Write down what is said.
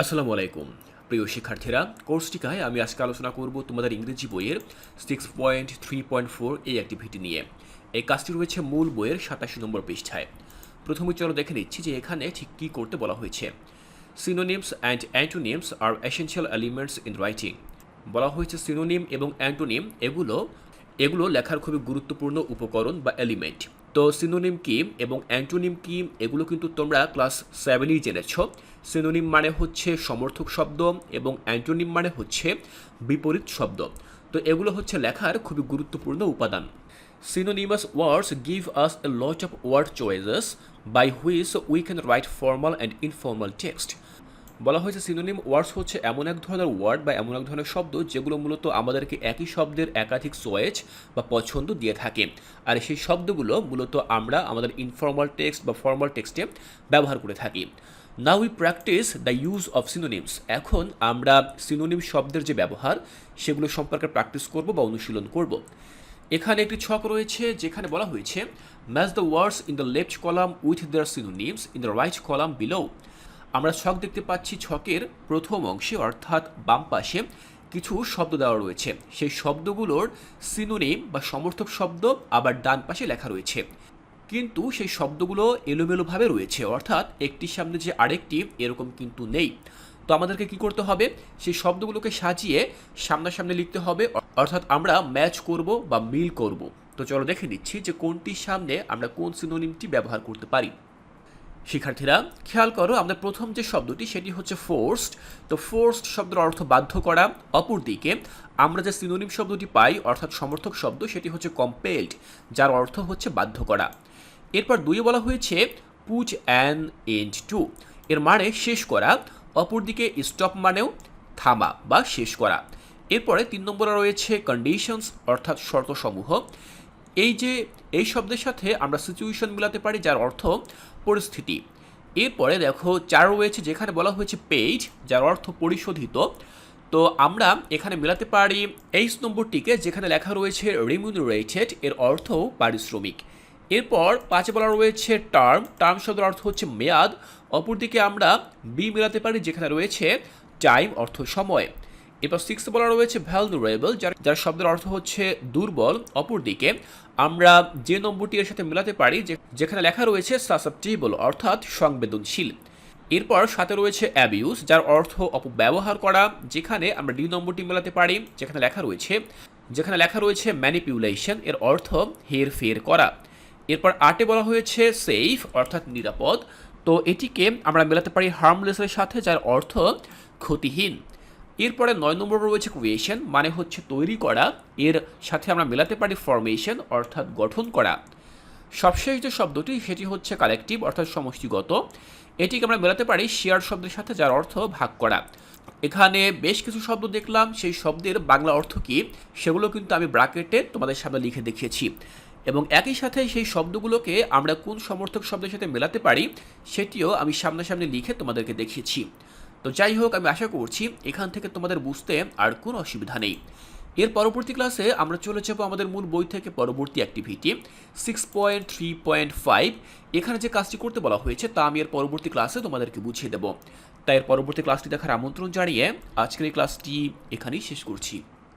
আসসালামু আলাইকুম। প্রিয় শিক্ষার্থীরা কোর্সটিকায় আমি আজকে আলোচনা করব তোমাদের ইংরেজি বইয়ের six point three point four এই অ্যাক্টিভিটি নিয়ে। এই কাজটি রয়েছে মূল বইয়ের সাতাশি নম্বর পৃষ্ঠায়। প্রথমে চলো দেখে নিচ্ছি যে এখানে ঠিক কী করতে বলা হয়েছে। সিনোনিমস অ্যান্ড অ্যান্টোনিমস আর এসেনশিয়াল এলিমেন্টস ইন রাইটিং বলা হয়েছে সিনোনিম এবং অ্যান্টোনিম এগুলো এগুলো লেখার খুবই গুরুত্বপূর্ণ উপকরণ বা এলিমেন্ট তো সিনোনিম কি এবং অ্যান্টোনিম কি এগুলো কিন্তু তোমরা ক্লাস সেভেনই জেনেছ। সিনোনিম মানে হচ্ছে সমর্থক শব্দ এবং অ্যান্টোনিম মানে হচ্ছে বিপরীত শব্দ। তো এগুলো হচ্ছে লেখার খুবই গুরুত্বপূর্ণ উপাদান। Synonymous words give us a lot of word choices by which we can write formal and informal text. বলা হয়েছে সিনোনিম ওয়ার্ডস হচ্ছে এমন এক ধরনের ওয়ার্ড বা এমন এক ধরনের শব্দ যেগুলো মূলত আমাদেরকে একই শব্দের একাধিক সোয়েজ বা পছন্দ দিয়ে থাকে। আর সেই শব্দগুলো মূলত আমরা আমাদের ইনফর্মাল টেক্সট বা ফর্মাল টেক্সটে ব্যবহার করে থাকি। Now we practise the use of synonyms এখন আমরা সিনোনিম শব্দের যে ব্যবহার, সেগুলো সম্পর্কে প্র্যাকটিস করব বা অনুশীলন করব। এখানে একটি ছক রয়েছে যেখানে বলা হয়েছে match the words in the left column with their synonyms in the right column below আমরা ছক দেখতে পাচ্ছি ছকের প্রথম অংশে, অর্থাৎ বাম পাশে কিছু শব্দ দেওয়া রয়েছে। সেই শব্দগুলোর সিনোনিম বা সমর্থক শব্দ আবার ডান পাশে লেখা রয়েছে। কিন্তু সেই শব্দগুলো এলোমেলোভাবে রয়েছে, অর্থাৎ একটির সামনে যে আরেকটি এরকম কিন্তু নেই। তো আমাদেরকে কি করতে হবে? সেই শব্দগুলোকে সাজিয়ে সামনাসামনি লিখতে হবে, অর্থাৎ আমরা ম্যাচ করব বা মিল করব। তো চলো দেখে নিচ্ছি যে কোনটির সামনে আমরা কোন সিনোনিমটি ব্যবহার করতে পারি। শিক্ষার্থীরা, খেয়াল করো আমাদের প্রথম যে শব্দটি, সেটি হচ্ছে ফোর্সড তো ফোর্সড শব্দের অর্থ বাধ্য করা অপরদিকে আমরা যে সিনোনিম শব্দটি পাই, অর্থাৎ সমর্থক শব্দ, সেটি হচ্ছে কম্পেলড যার অর্থ হচ্ছে বাধ্য করা। এরপর দুইয়ে বলা হয়েছে পুচ অ্যান এন্ড টু এর মানে শেষ করা অপরদিকে স্টপ মানেও থামা বা শেষ করা। এরপরে তিন নম্বরে রয়েছে কন্ডিশনস অর্থাৎ শর্তসমূহ। এই যে, এই শব্দের সাথে আমরা সিচুয়েশন মিলাতে পারি, যার অর্থ পরিস্থিতি। এরপরে দেখো, চার রয়েছে, যেখানে বলা হয়েছে পেজ যার অর্থ পরিশোধিত। তো আমরা এখানে মেলাতে পারি এইচ নম্বরটিকে, যেখানে লেখা রয়েছে রিমিউনারেটেড এর অর্থ পারিশ্রমিক। এরপর পাঁচে বলা রয়েছে টার্ম টার্ম শব্দের অর্থ হচ্ছে মেয়াদ। অপরদিকে আমরা বি মেলাতে পারি, যেখানে রয়েছে টাইম অর্থ সময়। এরপর সিক্স বলা রয়েছে ভ্যালনুরেবল যার যার শব্দের অর্থ হচ্ছে দুর্বল, অপরদিকে। আমরা যে নম্বরটি এর সাথে মেলাতে পারি যেখানে লেখা রয়েছে সাসেপ্টিবল অর্থাৎ সংবেদনশীল। এরপর সাথে রয়েছে অ্যাবিউস যার অর্থ অপব্যবহার করা, যেখানে আমরা ডি নম্বরটি মেলাতে পারি, যেখানে লেখা রয়েছে যেখানে লেখা রয়েছে ম্যানিপুলেশন এর অর্থ হেরফের করা। এরপর আটে বলা হয়েছে সেফ অর্থাৎ নিরাপদ। তো এটিকে আমরা মেলাতে পারি হার্মলেসের সাথে, যার অর্থ ক্ষতিহীন। এরপরে নয় নম্বর রয়েছে ক্রিয়েশন মানে হচ্ছে তৈরি করা। এর সাথে আমরা মেলাতে পারি ফরমেশন অর্থাৎ গঠন করা। সবশেষ যে শব্দটি সেটি হচ্ছে কালেকটিভ অর্থাৎ সমষ্টিগত। এটিকে আমরা মেলাতে পারি শেয়ার শব্দের সাথে, যার অর্থ ভাগ করা। এখানে বেশ কিছু শব্দ দেখলাম, সেই শব্দের বাংলা অর্থ কী? সেগুলো কিন্তু আমি ব্রাকেটে তোমাদের সামনে লিখে দেখিয়েছি। এবং একই সাথে সেই শব্দগুলোকে আমরা কোন সমর্থক শব্দের সাথে মেলাতে পারি, সেটিও আমি সামনাসামনি লিখে তোমাদেরকে দেখিয়েছি। তো যাই হোক, আমি আশা করছি এখান থেকে তোমাদের বুঝতে আর কোনো অসুবিধা নেই। এর পরবর্তী ক্লাসে আমরা চলে যাব আমাদের মূল বই থেকে পরবর্তী activity six point three point five এখানে যে কাজটি করতে বলা হয়েছে, তা আমি এর পরবর্তী ক্লাসে তোমাদেরকে বুঝিয়ে দেবো। তাই এর পরবর্তী ক্লাসটি দেখার আমন্ত্রণ জানিয়ে আজকের এই ক্লাসটি এখানেই শেষ করছি।